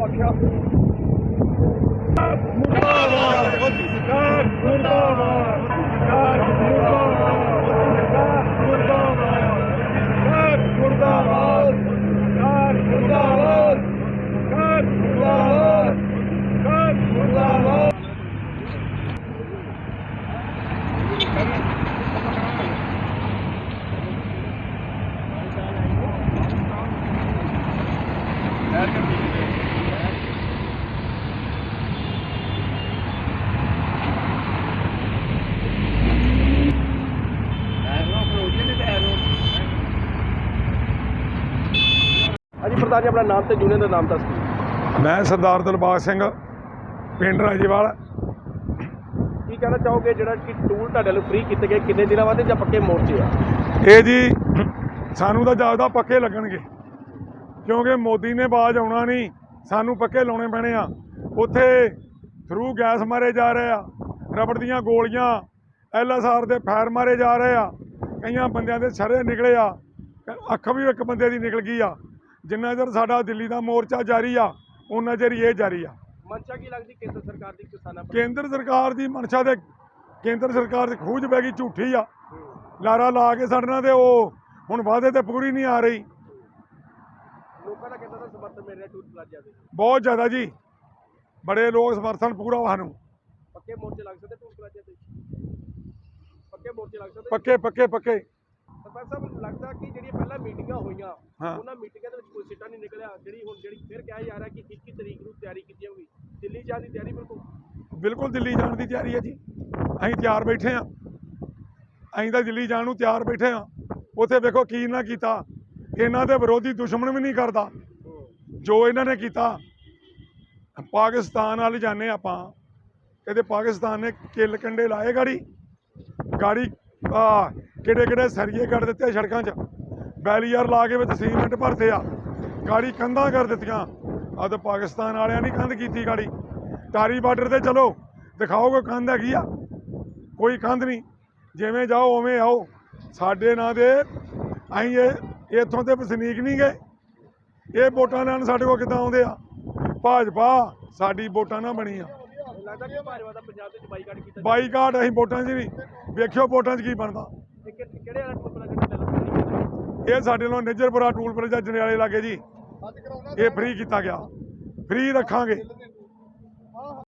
我靠 ਹਾਂਜੀ ਪ੍ਰਧਾਨ ਜੀ ਆਪਣਾ ਨਾਮ ਤੇ ਯੂਨੀਅਨ ਦਾ ਨਾਮ ਦੱਸ ਦਿਓ। ਮੈਂ ਸਰਦਾਰ ਦਿਲਬਾਗ ਸਿੰਘ ਪਿੰਡ ਰਾਜੇਵਾਲ। ਕੀ ਕਹਿਣਾ ਚਾਹੋਗੇ ਜਿਹੜਾ ਕਿ ਟੂਲ ਤੁਹਾਡੇ ਲਈ ਫ੍ਰੀ ਕੀਤੇ ਗਏ? ਕਿੰਨੇ ਦਿਨਾਂ ਬਾਅਦ ਜਾਂ ਪੱਕੇ ਮੋਰਚੇ ਆ? ਇਹ ਜੀ ਸਾਨੂੰ ਤਾਂ ਜਾਪਦਾ ਪੱਕੇ ਲੱਗਣਗੇ। ਕਿਉਂਕਿ ਮੋਦੀ ਨੇ ਬਾਜ ਆਉਣਾ ਨਹੀਂ ਸਾਨੂੰ ਪੱਕੇ ਲਾਉਣੇ ਪੈਣੇ ਆ। ਉੱਥੇ ਥਰੂ ਗੈਸ ਮਾਰੇ ਜਾ ਰਹੇ ਆ ਰਬੜ ਦੀਆਂ ਗੋਲੀਆਂ ਐਲਐਸਆਰ ਦੇ ਫਾਇਰ ਮਾਰੇ ਜਾ ਰਹੇ ਆ। ਕਈਆਂ ਬੰਦਿਆਂ ਦੇ ਛਰੇ ਨਿਕਲੇ ਆ ਅੱਖ ਵੀ ਇੱਕ ਬੰਦੇ ਦੀ ਨਿਕਲ ਗਈ ਆ। ਜਿੰਨਾ ਚਿਰ ਸਾਡਾ ਦਿੱਲੀ ਦਾ ਮੋਰਚਾ ਜਾਰੀ ਆ ਉਹਨਾਂ ਚਿਰ ਇਹ ਜਾਰੀ ਆ। ਮਨਸ਼ਾ ਕੀ ਲੱਗਦੀ ਕੇਂਦਰ ਸਰਕਾਰ ਦੀ ਕਿਸਾਨਾਂ ਪਰ? ਕੇਂਦਰ ਸਰਕਾਰ ਦੀ ਮਨਸ਼ਾ ਦੇ ਕੇਂਦਰ ਸਰਕਾਰ ਦੀ ਖੂਜ ਪੈ ਗਈ ਝੂਠੀ ਆ। ਲਾਰਾ ਲਾ ਕੇ ਸਾਡੇ ਨਾਲ ਤੇ ਉਹ ਹੁਣ ਵਾਅਦੇ ਤੇ ਪੂਰੀ ਨਹੀਂ ਆ ਰਹੀ। ਲੋਕਾਂ ਦਾ ਕਹਿੰਦਾ ਦਾ ਸਮਰਥਨ ਮਿਲ ਰਿਹਾ ਪਲਾਜ਼ਾ ਦੇ? ਬਹੁਤ ਜ਼ਿਆਦਾ ਜੀ। ਬੜੇ ਲੋਕ ਸਮਰਥਨ ਪੂਰਾ ਵਾ ਸਾਨੂੰ। ਪੱਕੇ ਮੋਰਚੇ ਲੱਗ ਸਕਦੇ ਟੂਲ ਪਲਾਜ਼ਾ ਤੇ ਪੱਕੇ ਮੋਰਚੇ ਲੱਗ ਸਕਦੇ? ਪੱਕੇ ਪੱਕੇ ਪੱਕੇ। ਸਰਪੰਚ ਸਾਹਿਬ ਲੱਗਦਾ ਕਿ ਜਿਹੜੀਆਂ ਪਹਿਲਾਂ ਮੀਟਿੰਗਾਂ ਹੋਈਆਂ ਹਾਂ। ਉਹਨਾਂ ਮੀਟਿੰਗਾਂ ਦੇ ਵਿੱਚ ਕੋਈ ਸਿੱਟਾ ਨਹੀਂ ਨਿਕਲਿਆ। ਜਿਹੜੀ ਹੁਣ ਜਿਹੜੀ ਫਿਰ ਕਿਹਾ ਜਾ ਰਿਹਾ ਕਿ 21 ਤਰੀਕ ਨੂੰ ਤਿਆਰੀ ਕੀਤੀ ਜਾਊਗੀ। ਦਿੱਲੀ ਜਾਣ ਦੀ ਤਿਆਰੀ ਬਿਲਕੁਲ? ਬਿਲਕੁਲ ਦਿੱਲੀ ਜਾਣ ਦੀ ਤਿਆਰੀ ਹੈ ਜੀ। ਅਸੀਂ ਤਿਆਰ ਬੈਠੇ ਆ ਅਸੀਂ ਤਾਂ ਦਿੱਲੀ ਜਾਣ ਨੂੰ ਤਿਆਰ ਬੈਠੇ ਆ ਉੱਥੇ ਵੇਖੋ ਕੀ ਨਾ ਕੀਤਾ। ਇਹਨਾਂ ਦੇ ਵਿਰੋਧੀ ਦੁਸ਼ਮਣ ਵੀ ਨਹੀਂ ਕਰਦਾ। ਜੋ ਇਹਨਾਂ ਨੇ ਕੀਤਾ। ਪਾਕਿਸਤਾਨ ਵੱਲ ਜਾਂਦੇ ਆਪਾਂ। ਕਹਿੰਦੇ ਪਾਕਿਸਤਾਨ ਨੇ ਕਿੱਲ ਕੰਡੇ ਲਾਏ ਗਾੜੀ। ਗਾੜੀ ਆ, ਕਿਹੜੇ ਕਿਹੜੇ ਸਰੀਏ ਕੱਢ ਦਿੱਤੇ ਸੜਕਾਂ 'ਚ। ਬੈਰੀਅਰ ਲਾ ਕੇ ਵਿੱਚ ਸੀਮੈਂਟ ਭਰਤੇ ਆ। ਗਾੜੀ ਕੰਧਾਂ ਕਰ ਦਿੱਤੀਆਂ। ਆ ਤਾਂ ਪਾਕਿਸਤਾਨ ਵਾਲਿਆਂ ਨੇ ਕੰਧ ਕੀਤੀ ਗਾੜੀ। ਟਾਰੀ ਬਾਰਡਰ ਤੇ ਚਲੋ ਦਿਖਾਓ ਕੋਈ ਕੰਧ ਹੈਗੀ ਆ। ਕੋਈ ਕੰਧ ਨਹੀਂ। ਜਿਵੇਂ ਜਾਓ, ਉਵੇਂ ਆਓ। ਸਾਡੇ ਨਾਂ ਦੇ ਅਸੀਂ ਇਹ, ਇੱਥੋਂ ਦੇ ਵਸਨੀਕ ਨਹੀਂ ਗਏ। ਇਹ ਵੋਟਾਂ ਲੈਣ ਸਾਡੇ ਕੋਲ ਕਿੱਦਾਂ ਆਉਂਦੇ ਆ? ਭਾਜਪਾ, ਸਾਡੀ ਵੋਟਾਂ ਨਾ ਬਣੀ ਆ। ਲੱਗਦਾ ਕਿ ਭਾਜਪਾ ਦਾ ਪੰਜਾਬ ਦੇ ਵਿੱਚ ਬਾਈਕਾਟ ਕੀਤਾ ਬਾਈਕਾਟ ਅਸੀਂ ਵੋਟਾਂ 'ਚ ਨਹੀਂ ਵੇਖਿਓ ਵੋਟਾਂ 'ਚ ਕੀ ਬਣਦਾ। ਇਹ ਕਿਹੜੇ ਵਾਲਾ ਟੂਲ ਪਲਾਜ਼ਾ ਸਾਡੇ ਨਾਲ ਨਿੱਜਰਪੁਰਾ ਟੂਲ ਪਲਾਜ਼ਾ ਜਨਿਆਲੇ ਲਾਗੇ ਜੀ ਇਹ ਫ੍ਰੀ ਕੀਤਾ ਗਿਆ। ਫ੍ਰੀ ਰੱਖਾਂਗੇ।